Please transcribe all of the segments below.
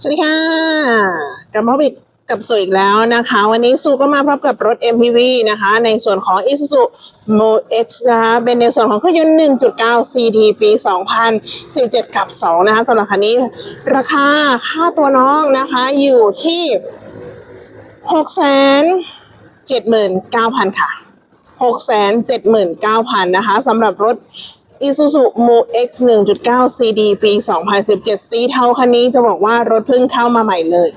สวัสดีค่ะกลับมาพบกับสุอีกแล้วนะคะ วันนี้สุก็มาพร้อมกับรถ MPV นะคะ ในส่วนของ Isuzu Mo X นะคะเป็นในส่วนของเครื่องยนต์ 1.9 CD ปี 2017 กับ 2 นะคะสำหรับคันนี้ราคาค่าตัวน้องนะคะอยู่ที่ 679,000 ค่ะ679,000นะคะสำหรับรถ Isuzu MU-X 1.9 CD ปี 2017สีเทาคันนี้จะบอกว่ารถเพิ่งเข้ามาใหม่เลย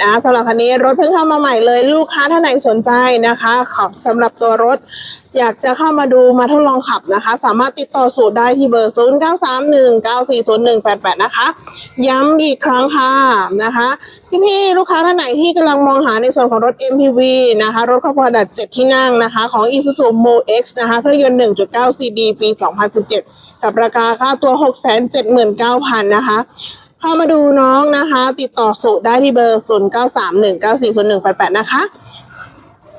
นะสำหรับคันนี้รถเพิ่งเข้ามาใหม่เลยลูกค้าท่านไหนสนใจนะคะขอสำหรับตัวรถอยากจะเข้ามาดูมาทดลองขับนะคะ สามารถติดต่อสูตรได้ที่เบอร์ 0 9 3 1 9 4 0 1 8 8 นะคะ ย้ำอีกครั้งค่ะนะคะ พี่ๆลูกค้าท่านไหนที่กำลังมองหาในส่วนของรถ MPV นะคะ รถครอบครัวขนาด7 ที่นั่งนะคะ ของ Isuzu Mo X นะคะเครื่องยนต์ 1.9 CD ปี 2017 กับราคาค่าตัว 679,000 นะคะ เข้ามาดูน้องนะคะ ติดต่อสูตรได้ที่เบอร์0 9 3 1 9 4 0 1 8 8นะคะ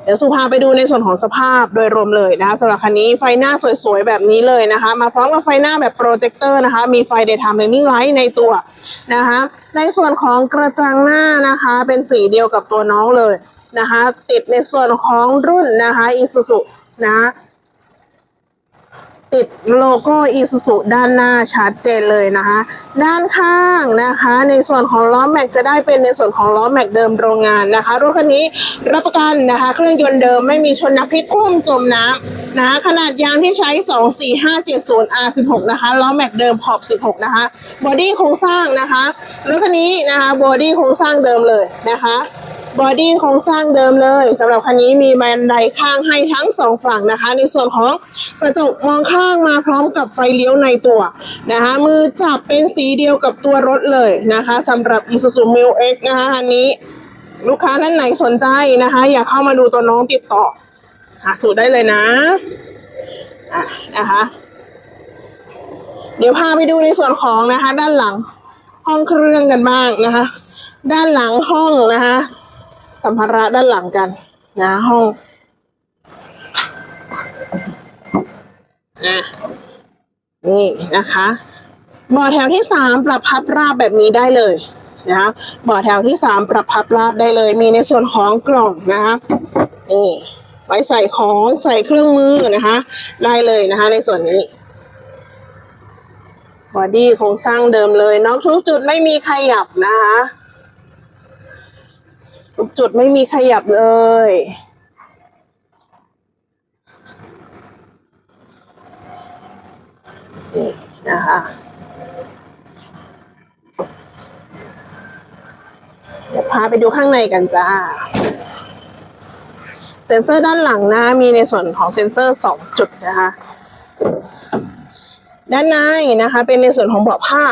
เดี๋ยวสุพาไปดูในส่วนของสภาพโดยรวมเลยนะคะสำหรับคันนี้ไฟหน้าสวยๆ แบบนี้เลยนะคะ มาพร้อมกับไฟหน้าแบบโปรเจคเตอร์นะคะ มีไฟ daytime running light ในตัวนะคะ ในส่วนของกระจังหน้านะคะ เป็นสีเดียวกับตัวน้องเลยนะคะ ติดในส่วนของรุ่นนะคะ Isuzu นะ ติดโลโก้ Isuzu ด้านหน้าชัดเจนเลยนะคะ ด้านข้างนะคะ ในส่วนของล้อแม็กจะได้เป็นในส่วนของล้อแม็กเดิมโรงงานนะคะรถคันนี้รับประกันนะคะ เครื่องยนต์เดิมไม่มีชนนักพิษคว่ำจมน้ำนะคะขนาดยางที่ใช้ 24570 R16 นะคะล้อแม็กเดิมขอบ 16 นะคะบอดี้โครงสร้างนะคะรถคันนี้นะคะบอดี้โครงสร้างเดิมเลยนะคะ บอดี้โครงสร้างเดิมเลยสำหรับคันนี้มีบันไดข้างให้ทั้งสองฝั่งนะคะ ในส่วนของกระจกมองข้างมาพร้อมกับไฟเลี้ยวในตัวนะคะ มือจับเป็นสีเดียวกับตัวรถเลยนะคะสำหรับ Isuzu m i l X นะคะคันนี้ลูกค้าท่านไหนสนใจนะคะ อยากเข้ามาดูตัวน้องติดต่อหาสูตรได้เลยนะอะนะคะ เดี๋ยวพาไปดูในส่วนของนะคะ ด้านหลังห้องเครื่องกันบ้างนะคะ ด้านหลังห้องนะคะ สัมภาระด้านหลังกัน นะห้องอะนี่นะคะเบ่อแถวที่สามปรับพับราบแบบนี้ได้เลยนะคะเบ่อแถวที่สามปรับพับราบได้เลย มีในส่วนของกล่องนะคะนี่ไว้ใส่ของใส่เครื่องมือนะคะ ได้เลยนะคะ ในส่วนนี้บอดี้โครงสร้างเดิมเลยน้องทุกจุดไม่มีขยับนะคะทุก จุดไม่มีขยับเลย นี่นะคะเดี๋ยวพาไปดูข้างในกันจ้า เซ็นเซอร์ด้านหลังนะ มีในส่วนของเซ็นเซอร์สองจุดนะคะ ด้านในนะคะ เป็นในส่วนของเบาะผ้า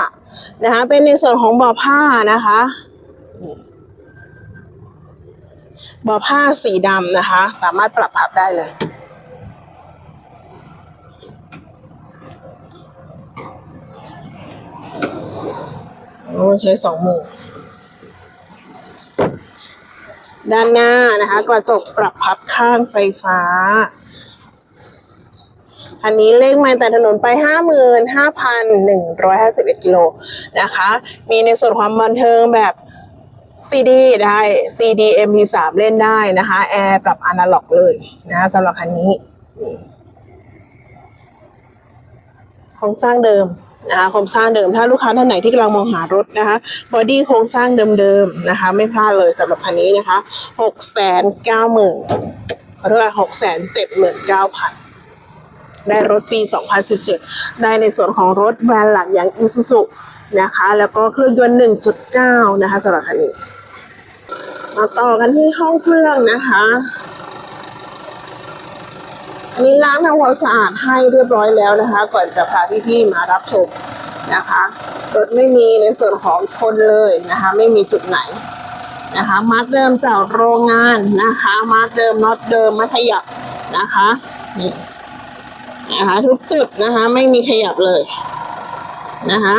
นะคะ เป็นในส่วนของเบาะผ้านะคะ บอผ้าสีดำนะคะ สามารถปรับพับได้เลย โอ้ใช้สองมือด้านหน้านะคะ กระจกปรับพับข้างไฟฟ้า อันนี้เลขมาแต่ถนนไป 55,151กิโลนะคะ มีในส่วนความบันเทิงแบบ CD ได้ CD MP3 เล่นได้นะคะแอร์ปรับอนาล็อกเลยนะคะสำหรับคันนี้โครงสร้างเดิมนะคะโครงสร้างเดิมถ้าลูกค้าท่านไหนที่กำลังมองหารถนะคะบอดี้โครงสร้างเดิมๆนะคะ ไม่พลาดเลยสำหรับคันนี้นะคะหกแสนเก้าหมื่นขอโทษหกแสนเจ็ดหมื่นเก้าพันได้รถปี 2017 ได้ในส่วนของรถแบรนด์หลักอย่าง Isuzu นะคะ แล้วก็เครื่องยนต์ 1.9 นะคะสำหรับคันนี้ มาต่อกันที่ห้องเครื่องนะคะ อันนี้ล้างทำความสะอาดให้เรียบร้อยแล้วนะคะ ก่อนจะพาพี่ๆมารับชมนะคะรถไม่มีในส่วนของชนเลยนะคะ ไม่มีจุดไหนนะคะมาร์กเดิมจากโรงงานนะคะมาร์กเดิมน็อตเดิมไม่ขยับนะคะนี่นะคะทุกจุดนะคะไม่มีขยับเลยนะคะ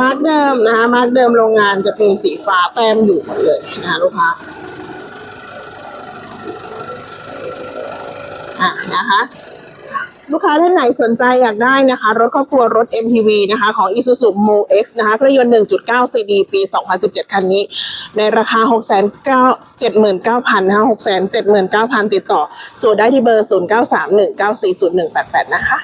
มาร์กเดิมนะคะมาร์กเดิมโรงงานจะเป็นสีฟ้าแต้มอยู่หมดเลยนะคะลูกค้าอะนะคะลูกค้าท่านไหนสนใจอยากได้นะคะ รถครอบครัวรถ MPV นะคะ ของ Isuzu Mo X นะคะเครื่องยนต์ 1.9 CD ปี 2017 คันนี้ ในราคา6 9 79,000นะคะ679,000 ติดต่อส่วนได้ที่เบอร์ 0931940188 นะคะ